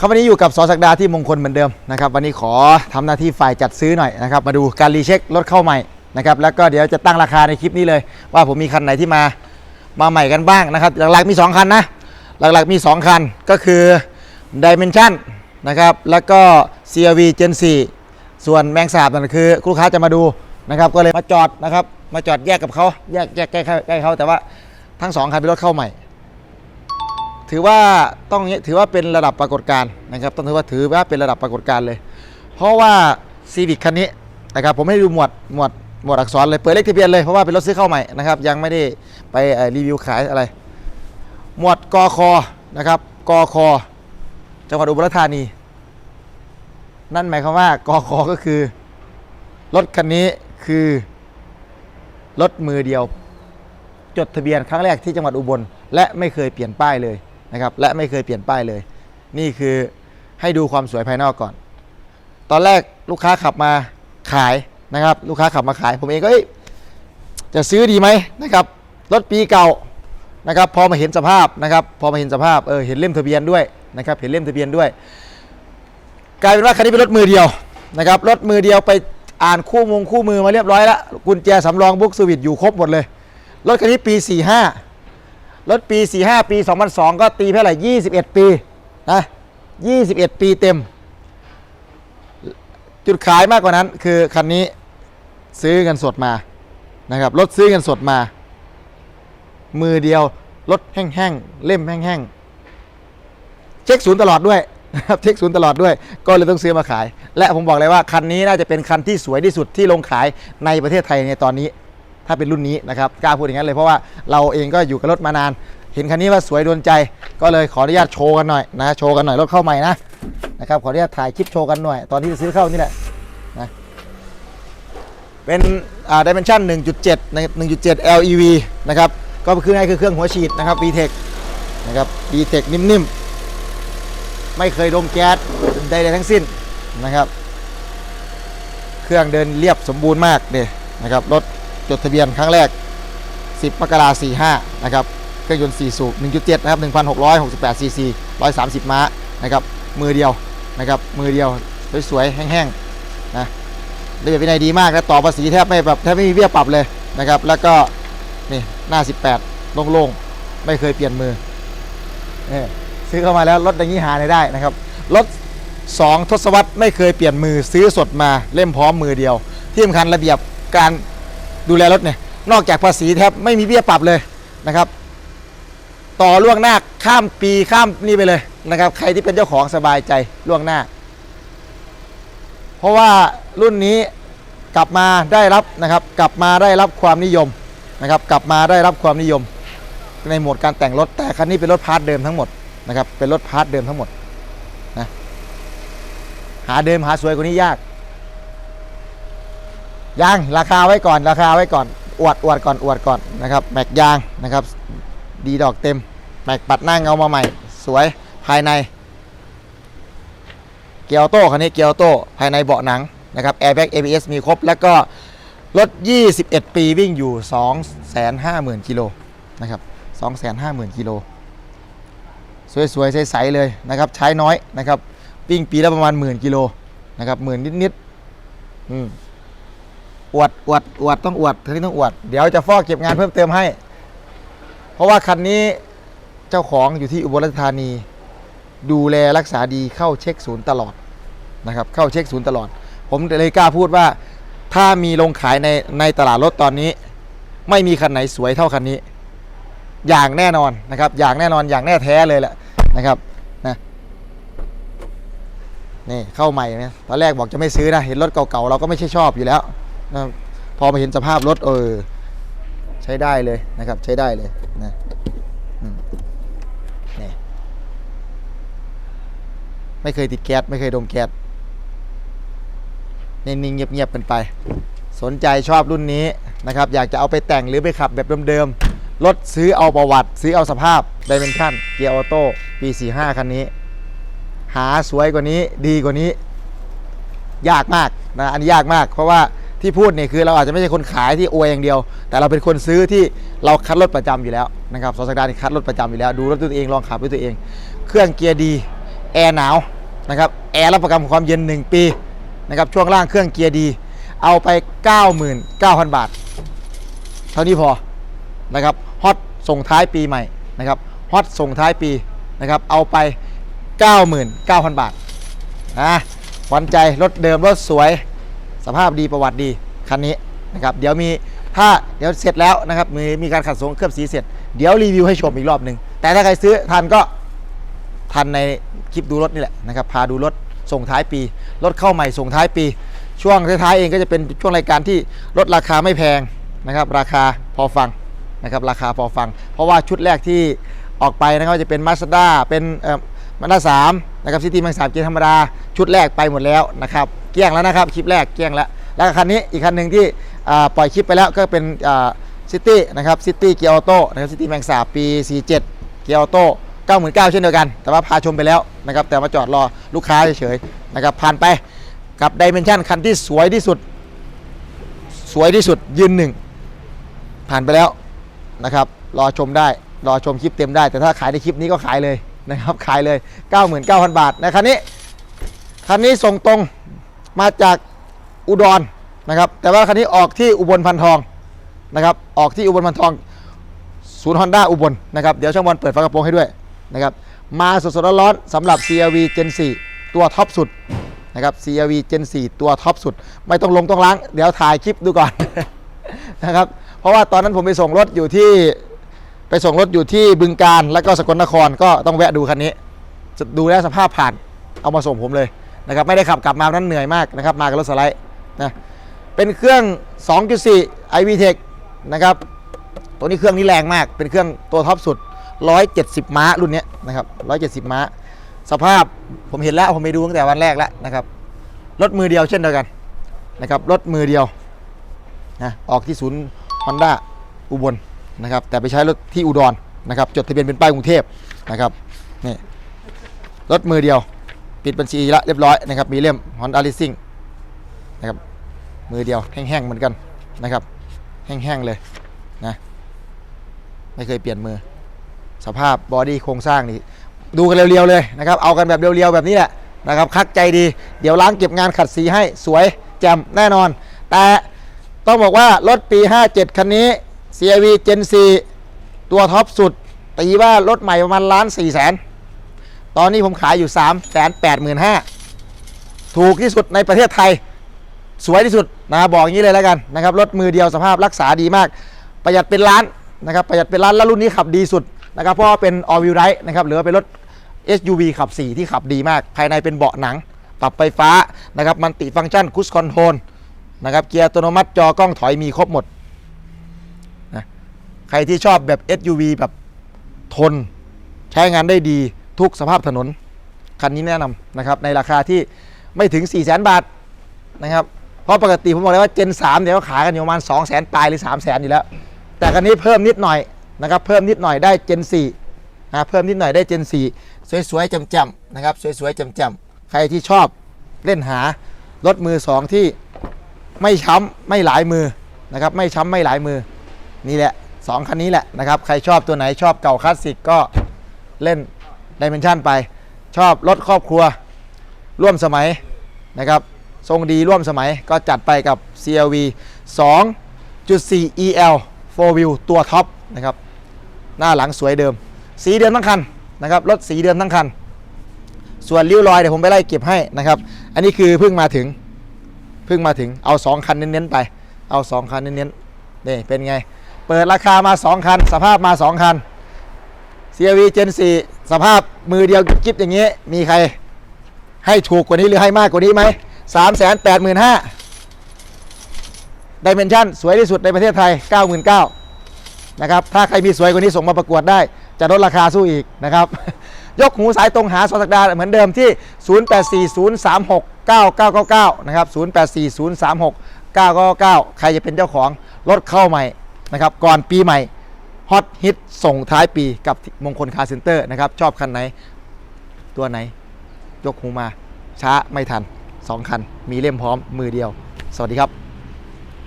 ครับวันนี้อยู่กับสอศักดาที่มงคลเหมือนเดิมนะครับวันนี้ขอทำหน้าที่ฝ่ายจัดซื้อหน่อยนะครับมาดูการรีเช็ครถเข้าใหม่นะครับแล้วก็เดี๋ยวจะตั้งราคาในคลิปนี้เลย ว่าผมมีคันไหนที่มามาใหม่กันบ้างนะครับหลักๆมี 2 คันนะหลักๆมี 2 คันก็คือ Dimension นะครับแล้วก็ CRV Gen 4 ส่วนแมงสาบนั่นคือลูกค้าจะมาดูนะครับก็เลยมาจอดนะครับมาจอดแยกกับเขาแยกแยกใกล้ๆใกล้เขาแต่ว่าทั้งสองคันเป็นรถเข้าใหม่ ถือว่าต้องถือว่าเป็นระดับปรากฏการณ์นะครับ ต้องถือว่าถือว่าเป็นระดับปรากฏการณ์เลย เพราะว่าซีวิ c คันนี้นะครับผมให้ดูหมวดหมวดหมวดอักษรเลยเปิดเลขทะเบียนเลยเพราะว่าเป็นรถซื้อเข้าใหม่นะครับยังไม่ได้ไปรีวิวขายอะไร หมวดกอคอนะครับกอคอจังหวัดอุบลราชธานี นั่นหมายความว่ากอคอก็คือรถคันนี้คือรถมือเดียว จดทะเบียนครั้งแรกที่จังหวัดอุบล และไม่เคยเปลี่ยนป้ายเลย นะครับและไม่เคยเปลี่ยนป้ายเลย นี่คือให้ดูความสวยภายนอกก่อน ตอนแรกลูกค้าขับมาขายนะครับ ลูกค้าขับมาขาย ผมเองก็จะซื้อดีไหมนะครับรถปีเก่านะครับพอมาเห็นสภาพนะครับ พอมาเห็นสภาพเออเห็นเล่มทะเบียนด้วยนะครับ เห็นเล่มทะเบียนด้วย กลายเป็นว่าคันนี้เป็นรถมือเดียวนะครับรถมือเดียวไปอ่านคู่มงคู่มือมาเรียบร้อยแล้วกุญแจสำรองบุ๊กสวิตอยู่ครบหมดเลยรถคันนี้ปี 45 รถปี 45 ปี 2002 ก็ตีเท่าไหร่21 ปีนะ21 ปีเต็ม จุดขายมากกว่านั้นคือคันนี้ซื้อเงินสดมานะครับรถซื้อเงินสดมา มือเดียวรถแห้งๆเล่มแห้งๆเช็คศูนย์ตลอดด้วยนะครับเช็คศูนย์ตลอดด้วย ก็เลยต้องซื้อมาขาย และผมบอกเลยว่าคันนี้น่าจะเป็นคันที่สวยที่สุดที่ลงขายในประเทศไทยในตอนนี้ ถ้าเป็นรุ่นนี้นะครับกล้าพูดอย่างนั้นเลยเพราะว่าเราเองก็อยู่กับรถมานาน เห็นคันนี้ว่าสวยโดนใจ ก็เลยขออนุญาตโชว์กันหน่อยนะโชว์กันหน่อยรถเข้าใหม่นะนะครับขออนุญาตถ่ายคลิปโชว์กันหน่อย ตอนที่ซื้อเข้านี่แหละนะเป็นอ่า Dimension 1.7น1.7 LEV นะครับก็คือง่ายคือเครื่องหัวฉีดนะครับ VTEC นะครับ VTEC นิ่มๆ ไม่เคยดมแก๊สใดๆทั้งสิ้นนะครับ เครื่องเดินเรียบสมบูรณ์มากเนี่ยนะครับรถ จดทะเบียนครั้งแรก 10 มกราคม45นะครับเครื่องยนต์4สูบ1.7 นะครับ 1,668ซีซี130 ม้านะครับมือเดียวนะครับมือเดียวสวยๆแห้งๆนะระเบียบวินัยดีมากนะต่อภาษีแทบไม่แบบแทบไม่มีเบี้ยปรับเลยนะครับแล้วก็นี่หน้า 18 โล่งๆ ไม่เคยเปลี่ยนมือเนี่ซื้อเข้ามาแล้วรถอย่างนี้หาได้นะครับรถ2ทศวรรษไม่เคยเปลี่ยนมือซื้อสดมาเล่มพร้อมมือเดียว ที่สำคัญระเบียบการ ดูแลรถเนี่ยนอกจากภาษีแทบไม่มีเบี้ยปรับเลยนะครับ ต่อล่วงหน้าข้ามปีข้ามนี่ไปเลยนะครับ ใครที่เป็นเจ้าของสบายใจล่วงหน้า เพราะว่ารุ่นนี้กลับมาได้รับนะครับ กลับมาได้รับความนิยมนะครับ กลับมาได้รับความนิยม ในหมวดการแต่งรถแต่คันนี้เป็นรถพาร์ทเดิมทั้งหมดนะครับเป็นรถพาร์ทเดิมทั้งหมดหาเดิมหาสวยกว่านี้ยาก ยางราคาไว้ก่อนราคาไว้ก่อนอวดอวดก่อนอวดก่อนนะครับแม็กยางนะครับ ดีดอกเต็ม แม็กปัดหน้าเงามาใหม่ สวยภายใน เกียร์โต้คันนี้เกียร์โต้ภายในเบาะหนังนะครับแอร์แบ็ก ABS มีครบ แล้วก็รถ 21 ปีวิ่งอยู่ 250,000กิโลนะครับ250,000กิโลสวยๆ ใสๆเลยนะครับใช้น้อยนะครับวิ่งปีละประมาณหมื่นกิโลนะครับหมื่นนิดๆอืม อวดอวดอวดต้องอวดทีนี้ต้องอวด เดี๋ยวจะฟอกเก็บงานเพิ่มเติมให้ เพราะว่าคันนี้เจ้าของอยู่ที่อุบลราชธานี ดูแลรักษาดีเข้าเช็คศูนย์ตลอดนะครับ เข้าเช็คศูนย์ตลอด ผมเลยกล้าพูดว่า ถ้ามีลงขายในในตลาดรถตอนนี้ ไม่มีคันไหนสวยเท่าคันนี้ อย่างแน่นอนนะครับ อย่างแน่นอนอย่างแน่แท้เลยแหละนะครับนี่เข้าใหม่นะตอนแรกบอกจะไม่ซื้อนะเห็นรถเก่าๆเราก็ไม่ใช่ชอบอยู่แล้ว นะพอมาเห็นสภาพรถเออใช้ได้เลยนะครับ ใช้ได้เลยนะนี่ไม่เคยติดแก๊สไม่เคยดมแก๊สนิ่งๆเงียบๆกันไป สนใจชอบรุ่นนี้นะครับ อยากจะเอาไปแต่งหรือไปขับแบบเดิมๆรถซื้อเอาประวัติ ซื้อเอาสภาพ Dimension เกียร์ออโต้ปี 45 คันนี้ หาสวยกว่านี้ดีกว่านี้ ยากมากนะอันนี้ยากมาก เพราะว่า ที่พูดเนี่ยคือเราอาจจะไม่ใช่คนขายที่อวยอย่างเดียว แต่เราเป็นคนซื้อที่เราคัดรถประจำอยู่แล้วนะครับสอสัดานี่คัดรถประจำอยู่แล้วดูรถด้วยตัวเองลองขับด้วยตัวเอง เครื่องเกียร์ดีแอร์หนาวนะครับแอร์รับประกันความเย็น 1 ปีนะครับช่วงล่างเครื่องเกียร์ดี เอาไป 99,000 บาท เท่านี้พอนะครับฮอตส่งท้ายปีใหม่นะครับฮอตส่งท้ายปีนะครับเอาไป 99,000 บาทนะหวันใจรถเดิมรถสวย สภาพดีประวัติดีคันนี้นะครับเดี๋ยวมีถ้าเดี๋ยวเสร็จแล้วนะครับมีมีการขัดสงเคลือบสีเสร็จ เดี๋ยวรีวิวให้ชมอีกรอบหนึ่งแต่ถ้าใครซื้อทันก็ทันในคลิปดูรถนี่แหละนะครับพาดูรถส่งท้ายปี รถเข้าใหม่ส่งท้ายปี ช่วงท้ายๆเองก็จะเป็นช่วงรายการที่ลดราคาไม่แพงนะครับ ราคาพอฟังนะครับราคาพอฟัง เพราะว่าชุดแรกที่ออกไปนะครับจะเป็นมาสด้าเป็นเอ่อมาด้าสามนะครับซิตี้แมงสามเกียร์ธรรมดา ชุดแรกไปหมดแล้วนะครับ เกลี้ยงแล้วนะครับคลิปแรกเกลี้ยงแล้วแล้วคันนี้อีกคันหนึ่งที่ปล่อยคลิปไปแล้วก็เป็นซิตี้นะครับซิตี้เกียร์ออโต้นะครับซิตี้แมงสาปี 47 เกียร์ออโต้99,000เช่นเดียวกัน แต่ว่าพาชมไปแล้วนะครับแต่มาจอดรอลูกค้าเฉยๆนะครับผ่านไปกับดิเมนชันคันที่สวยที่สุด สวยที่สุดยืนหนึ่งผ่านไปแล้วนะครับรอชมได้รอชมคลิปเต็มได้ แต่ถ้าขายในคลิปนี้ก็ขายเลยนะครับขายเลย 99,000 บาทนะคันนี้คันนี้ส่งตรง มาจากอุดรนะครับ แต่ว่าคันนี้ออกที่อุบลพันทองนะครับ ออกที่อุบลพันทองศูนย์ฮอนด้าอุบลนะครับ เดี๋ยวช่างบอลเปิดฝากระโปรงให้ด้วยนะครับ มาสดๆร้อนๆสำหรับ CRV Gen 4 ตัวท็อปสุดนะครับ CRV Gen 4 ตัวท็อปสุด ไม่ต้องลงต้องล้าง เดี๋ยวถ่ายคลิปดูก่อนนะครับ เพราะว่าตอนนั้นผมไปส่งรถอยู่ที่ไปส่งรถอยู่ที่บึงการ แล้วก็สกลนครก็ต้องแวะดูคันนี้ ดูแลสภาพผ่านเอามาส่งผมเลย นะครับไม่ได้ขับกลับมานั้นเหนื่อยมากนะครับมากับรถสไลด์นะเป็นเครื่อง 2.4 iV Tech นะครับตัวนี้เครื่องนี้แรงมาก เป็นเครื่องตัวท็อปสุด 170 ม้ารุ่นนี้นะครับ 170 ม้า สภาพผมเห็นแล้วผมไปดูตั้งแต่วันแรกแล้วนะครับรถมือเดียวเช่นเดียวกันนะครับรถมือเดียวนะออกที่ศูนย์ Honda อุบลนะครับแต่ไปใช้รถที่อุดรนะครับจดทะเบียนเป็นป้ายกรุงเทพนะครับนี่รถมือเดียว ปิดบัญชีละเรียบร้อยนะครับ มีเล่ม Honda Leasing นะครับ มือเดียวแห้งๆเหมือนกันนะครับ แห้งๆเลยนะ ไม่เคยเปลี่ยนมือ สภาพบอดี้โครงสร้างนี่ดูกันเรียวๆเลยนะครับ เอากันแบบเรียวๆแบบนี้แหละนะครับ คักใจดี เดี๋ยวล้างเก็บงานขัดสีให้สวยแจ่มแน่นอน แต่ต้องบอกว่ารถปี 57 คันนี้ CRV Gen 4ตัวท็อปสุดตีว่ารถใหม่ประมาณล้าน4แสน ตอนนี้ผมขายอยู่3 8 5 0 0 0ถูกที่สุดในประเทศไทย สวยที่สุดนะบอกอย่างนี้เลยแล้วกันนะครับรถมือเดียวสภาพรักษาดีมาก ประหยัดเป็นล้านนะครับประหยัดเป็นล้านแล้วรุ่นนี้ขับดีสุดนะครับเพราะว่าเป็น all wheel drive นะครับหรือว่าเป็นรถ SUV ขับ 4 ที่ขับดีมาก ภายในเป็นเบาะหนัง ปรับไฟฟ้านะครับมันติฟังก์ชันคุชคอนโทรลนะครับเกียร์อัตโนมัติจอกล้องถอยมีครบหมดนะใครที่ชอบแบบ SUV แบบทน ใช้งานได้ดี ทุกสภาพถนน คันนี้แนะนำนะครับในราคาที่ไม่ถึง 4 0 0 0 0 0บาทนะครับเพราะปกติผมบอกเลยว่า Gen 3เนี่ยเขาขายกันอยู่ประมาณ 2 0 0 0 0 0ปลายหรือ 3 0 0 0 0 0อยู่แล้ว แต่คันนี้เพิ่มนิดหน่อยนะครับเพิ่มนิดหน่อยได้ Gen 4นะเพิ่มนิดหน่อยได้ Gen 4สวยๆจำๆนะครับสวยๆจำๆใครที่ชอบเล่นหารถมือ2ที่ไม่ช้ำไม่หลายมือนะครับไม่ช้ำไม่หลายมือนี่แหละ2คันนี้แหละนะครับใครชอบตัวไหนชอบเก่าคลาสสิกก็เล่น ดิเมนชันไป ชอบรถครอบครัวร่วมสมัยนะครับทรงดีร่วมสมัยก็จัดไปกับ CLV 2.4 EL 4 Wheel ตัวท็อปนะครับหน้าหลังสวยเดิม สีเดิมทั้งคันนะครับรถสีเดิมทั้งคัน ส่วนริ้วรอยเดี๋ยวผมไปไล่เก็บให้นะครับ อันนี้คือเพิ่งมาถึงเพิ่งมาถึงเอา 2 คันเน้นๆไป เอา 2 คันเน้นๆนี่เป็นไง เปิดราคามา 2 คัน สภาพมา 2 คัน CRV Gen 4 สภาพมือเดียวกิ๊บอย่างนี้ มีใคร ให้ถูกกว่านี้หรือให้มากกว่านี้ไหมสามแสนแปดหมื่นห้าดิเมนชันสวยที่สุดในประเทศไทย 99,000นะครับ ถ้าใครมีสวยกว่านี้ส่งมาประกวดได้ จะลดราคาสู้อีกนะครับ ยกหูสายตรงหาสอสักดาเหมือนเดิมที่ 0840369999 นะครับ 0840369999 ใครจะเป็นเจ้าของรถเข้าใหม่นะครับ ก่อนปีใหม่ ฮอตฮิตส่งท้ายปีกับมงคลคาร์เซ็นเตอร์นะครับชอบคันไหน ตัวไหน ยกหูมา ช้าไม่ทัน 2 คัน มีเล่มพร้อมมือเดียว สวัสดีครับ